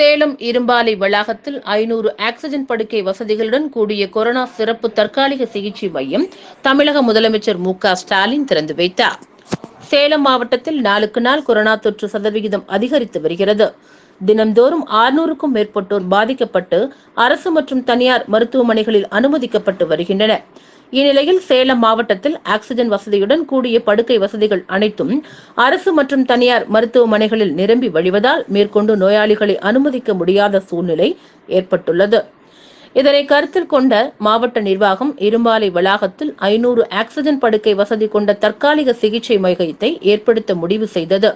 சேலம் இரும்பாலை வளாகத்தில் ஐநூறு ஆக்சிஜன் படுக்கை வசதிகளுடன் கூடிய கொரோனா சிறப்பு தற்காலிக சிகிச்சை மையம் தமிழக முதலமைச்சர் மு க ஸ்டாலின் திறந்து வைத்தார். சேலம் மாவட்டத்தில் நாளுக்கு நாள் கொரோனா தொற்று சதவிகிதம் அதிகரித்து வருகிறது. தினம்தோறும் ஆறுநூறுக்கும் மேற்பட்டோர் பாதிக்கப்பட்டு அரசு மற்றும் தனியார் மருத்துவமனைகளில் அனுமதிக்கப்பட்டு வருகின்றனர். இந்நிலையில் சேலம் மாவட்டத்தில் ஆக்சிஜன் வசதியுடன் கூடிய படுக்கை வசதிகள் அனைத்தும் அரசு மற்றும் தனியார் மருத்துவமனைகளில் நிரம்பி வழிவதால் மேற்கொண்டு நோயாளிகளை அனுமதிக்க முடியாத சூழ்நிலை ஏற்பட்டுள்ளது. இதனை கருத்தில் கொண்ட மாவட்ட நிர்வாகம் இரும்பாலை வளாகத்தில் ஐநூறு ஆக்சிஜன் படுக்கை வசதி கொண்ட தற்காலிக சிகிச்சை மையத்தை ஏற்படுத்த முடிவு செய்தது.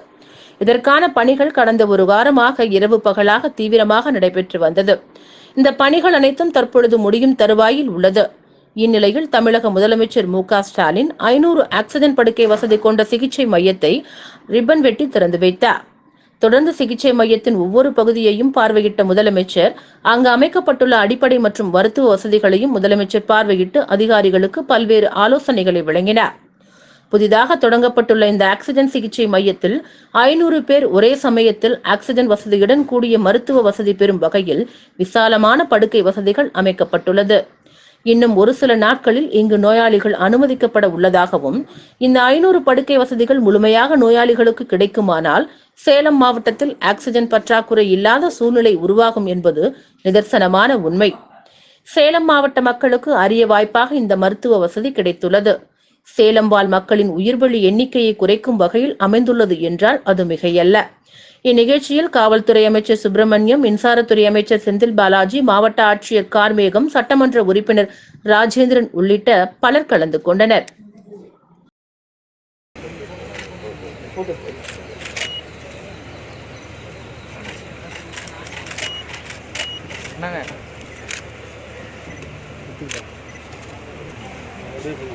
இதற்கான பணிகள் கடந்த ஒரு வாரமாக இரவு பகலாக தீவிரமாக நடைபெற்று வந்தது. இந்த பணிகள் அனைத்தும் தற்பொழுது முடியும் தருவாயில் உள்ளது. இந்நிலையில் தமிழக முதலமைச்சர் மு ஸ்டாலின் ஐநூறு ஆக்சிஜன் படுக்கை வசதி கொண்ட சிகிச்சை மையத்தை ரிப்பன் வெட்டி திறந்து வைத்தார். தொடர்ந்து சிகிச்சை மையத்தின் ஒவ்வொரு பகுதியையும் பார்வையிட்ட முதலமைச்சர் அங்கு அமைக்கப்பட்டுள்ள அடிப்படை மற்றும் மருத்துவ வசதிகளையும் முதலமைச்சர் பார்வையிட்டு அதிகாரிகளுக்கு பல்வேறு ஆலோசனைகளை வழங்கினார். புதிதாக தொடங்கப்பட்டுள்ள இந்த ஆக்சிஜன் சிகிச்சை மையத்தில் ஐநூறு பேர் ஒரே சமயத்தில் ஆக்சிஜன் வசதியுடன் கூடிய மருத்துவ வசதி பெறும் வகையில் விசாலமான படுக்கை வசதிகள் அமைக்கப்பட்டுள்ளது. இன்னும் ஒரு சில நாட்களில் இங்கு நோயாளிகள் அனுமதிக்கப்பட உள்ளதாகவும் இந்த ஐநூறு படுக்கை வசதிகள் முழுமையாக நோயாளிகளுக்கு கிடைக்குமானால் சேலம் மாவட்டத்தில் ஆக்சிஜன் பற்றாக்குறை இல்லாத சூழ்நிலை உருவாகும் என்பது நிதர்சனமான உண்மை. சேலம் மாவட்ட மக்களுக்கு அரிய வாய்ப்பாக இந்த மருத்துவ வசதி கிடைத்துள்ளது. சேலம் வாழ் மக்களின் உயிர்வழி எண்ணிக்கையை குறைக்கும் வகையில் அமைந்துள்ளது என்றால் அது மிகையல்ல. இந்நிகழ்ச்சியில் காவல்துறை அமைச்சர் சுப்பிரமணியம் மின்சாரத்துறை அமைச்சர் செந்தில் பாலாஜி மாவட்ட ஆட்சியர் கார்மேகம் சட்டமன்ற உறுப்பினர் ராஜேந்திரன் உள்ளிட்ட பலர் கலந்து கொண்டனர் Thank you.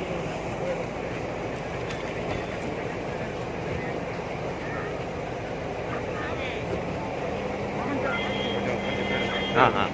हाँ हाँ